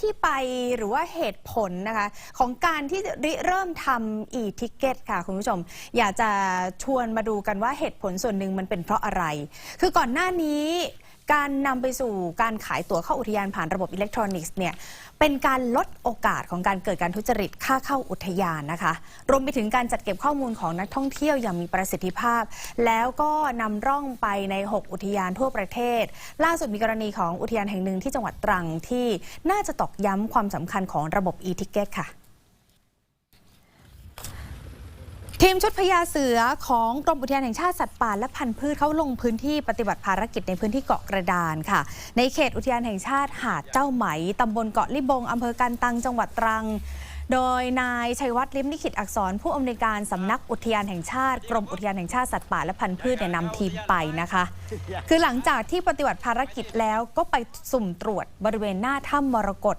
ที่ไปหรือว่าเหตุผลนะคะ ของการที่ริเริ่มทำอีทิเกตค่ะ คุณผู้ชม อยากจะชวนมาดูกันว่าเหตุผลส่วนหนึ่งมันเป็นเพราะอะไร คือก่อนหน้านี้ การนำไปสู่การขายตั๋วเข้าอุทยานผ่านระบบอิเล็กทรอนิกส์เนี่ยเป็นการลดโอกาสของการเกิดการทุจริตค่าเข้าอุทยานนะคะ รวมไปถึงการจัดเก็บข้อมูลของนักท่องเที่ยวอย่างมีประสิทธิภาพ แล้วก็นำร่องไปใน 6 อุทยานทั่วประเทศ ล่าสุดมีกรณีของอุทยานแห่งหนึ่งที่จังหวัดตรังที่น่าจะตอกย้ำความสำคัญของระบบ e-ticket ค่ะ ทีมชุดพญาเสือของกรมอุทยานแห่งชาติสัตว์ป่าและพันธุ์พืชเขาลงพื้นที่ปฏิบัติภารกิจในพื้นที่เกาะกระดานค่ะ ในเขตอุทยานแห่งชาติหาดเจ้าไหมตำบลเกาะลิบงอำเภอกันตังจังหวัดตรัง โดยนายชัยวัฒน์ลิมลิขิตอักษร ผู้อำนวยการสำนักอุทยานแห่งชาติ กรมอุทยานแห่งชาติสัตว์ป่าและพันธุ์พืชเนี่ยนำทีมไปนะคะ คือหลังจากที่ปฏิบัติภารกิจแล้วก็ไปสุ่มตรวจบริเวณหน้าถ้ำมรกต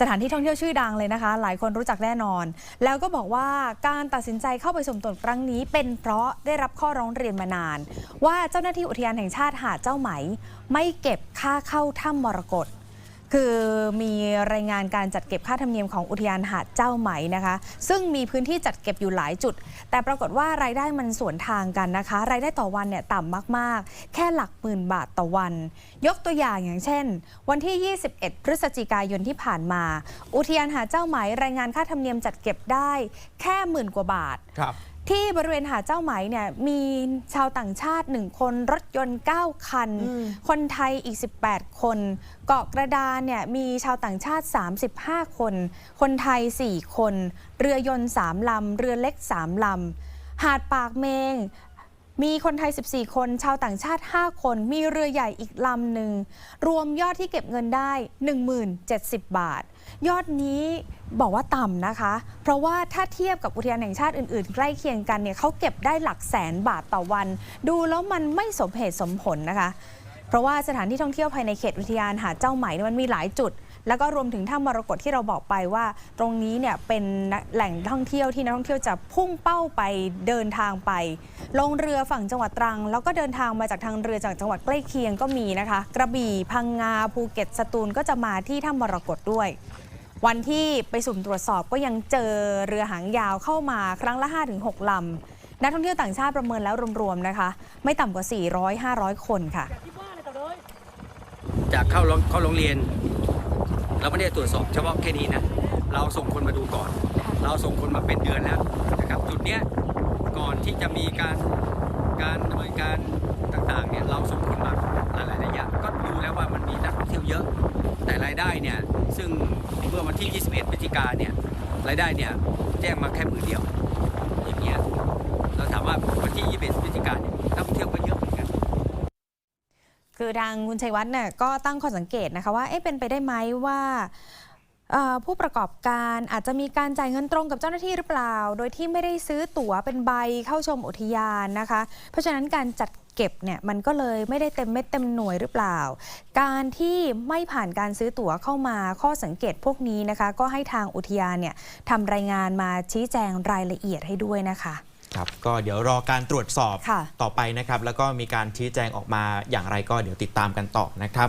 สถานที่ท่องเที่ยวชื่อดังเลยนะคะ หลายคนรู้จักแน่นอน แล้วก็บอกว่าการตัดสินใจเข้าไปสุ่มตรวจครั้งนี้ เป็นเพราะได้รับข้อร้องเรียนมานาน ว่าเจ้าหน้าที่อุทยานแห่งชาติหาดเจ้าไหม ไม่เก็บค่าเข้าถ้ำมรกต คือมีรายงานการจัดเก็บค่าธรรมเนียมของอุทยานหาดเจ้าไหมนะคะ ซึ่งมีพื้นที่จัดเก็บอยู่หลายจุด แต่ปรากฏว่ารายได้มันสวนทางกันนะคะ รายได้ต่อวันเนี่ยต่ำมากๆ แค่หลักหมื่นบาทต่อวัน ยกตัวอย่างอย่างเช่น วันที่ 21 พฤศจิกายนที่ผ่านมา อุทยานหาดเจ้าไหมรายงานค่าธรรมเนียมจัดเก็บได้แค่หมื่นกว่าบาทครับ ที่บริเวณหาดเจ้าไหมเนี่ยมีชาวต่างชาติ 1 คนรถยนต์ 9 คัน คนไทยอีก 18 คน เกาะกระดานเนี่ยมีชาวต่างชาติ 35 คน คนไทย 4 คน เรือยนต์ 3 ลำ เรือเล็ก 3 ลำหาดปากเมง มีคนไทย 14 คน ชาวต่างชาติ 5 คน มีเรือใหญ่อีกลำหนึ่ง รวมยอดที่เก็บเงินได้ 1070 บาท ยอดนี้บอกว่าต่ำนะคะ เพราะว่าถ้าเทียบกับอุทยานแห่งชาติอื่นๆ ใกล้เคียงกันเนี่ยเขาเก็บได้หลักแสนบาทต่อวัน ดูแล้วมันไม่สมเหตุสมผลนะคะ เพราะว่าสถานที่ท่องเที่ยวภายในเขตอุทยานหาดเจ้าไหมเนี่ยมันมีหลายจุด แล้วก็รวมถึงถ้ำมรกตที่เราบอกไปว่า ตรงนี้เนี่ยเป็นแหล่งท่องเที่ยวที่นักท่องเที่ยวจะพุ่งเป้าไปเดินทางไป ลงเรือฝั่งจังหวัดตรัง แล้วก็เดินทางมาจากทางเรือจากจังหวัดใกล้เคียงก็มีนะคะ กระบี่พังงาภูเก็ตสตูลก็จะมาที่ถ้ำมรกตด้วยวันที่ไปสุ่มตรวจสอบก็ยังเจอเรือหางยาวเข้ามาครั้งละ 5-6 ลำ นักท่องเที่ยวต่างชาติประเมินแล้วรวมๆนะคะ ไม่ต่ำกว่า 400-500 คนค่ะ จากเข้าเข้าโรงเรียน เราไม่ได้ตรวจสอบเฉพาะแค่นี้นะ เราส่งคนมาดูก่อน เราส่งคนมาเป็นเดือนแล้วนะครับ จุดเนี้ยก่อนที่จะมีการการดำเนินการต่างๆเนี่ยเราส่งคนมาหลายๆระยะก็ดูแล้วว่ามันมีนักท่องเที่ยวเยอะ แต่รายได้เนี่ยซึ่งเมื่อวันที่ 21พฤศจิกาเนี่ยรายได้เนี่ยแจ้งมาแค่หมื่นเดียวอย่างเงี้ยเราถามว่าวันที่ 21พฤศจิ คือทางคุณชัยวัฒน์เนี่ยก็ตั้งข้อสังเกตนะคะว่าเอ๊ะเป็นไปได้ไหมว่าผู้ประกอบการอาจจะมีการจ่ายเงินตรงกับเจ้าหน้าที่หรือเปล่า โดยที่ไม่ได้ซื้อตั๋วเป็นใบเข้าชมอุทยานนะคะ เพราะฉะนั้นการจัดเก็บเนี่ยมันก็เลยไม่ได้เต็มเม็ดเต็มหน่วยหรือเปล่า การที่ไม่ผ่านการซื้อตั๋วเข้ามาข้อสังเกตพวกนี้นะคะ ก็ให้ทางอุทยานเนี่ยทำรายงานมาชี้แจงรายละเอียดให้ด้วยนะคะ ครับก็เดี๋ยวรอการตรวจสอบค่ะ ต่อไปนะครับ แล้วก็มีการชี้แจงออกมาอย่างไรก็เดี๋ยวติดตามกันต่อนะครับ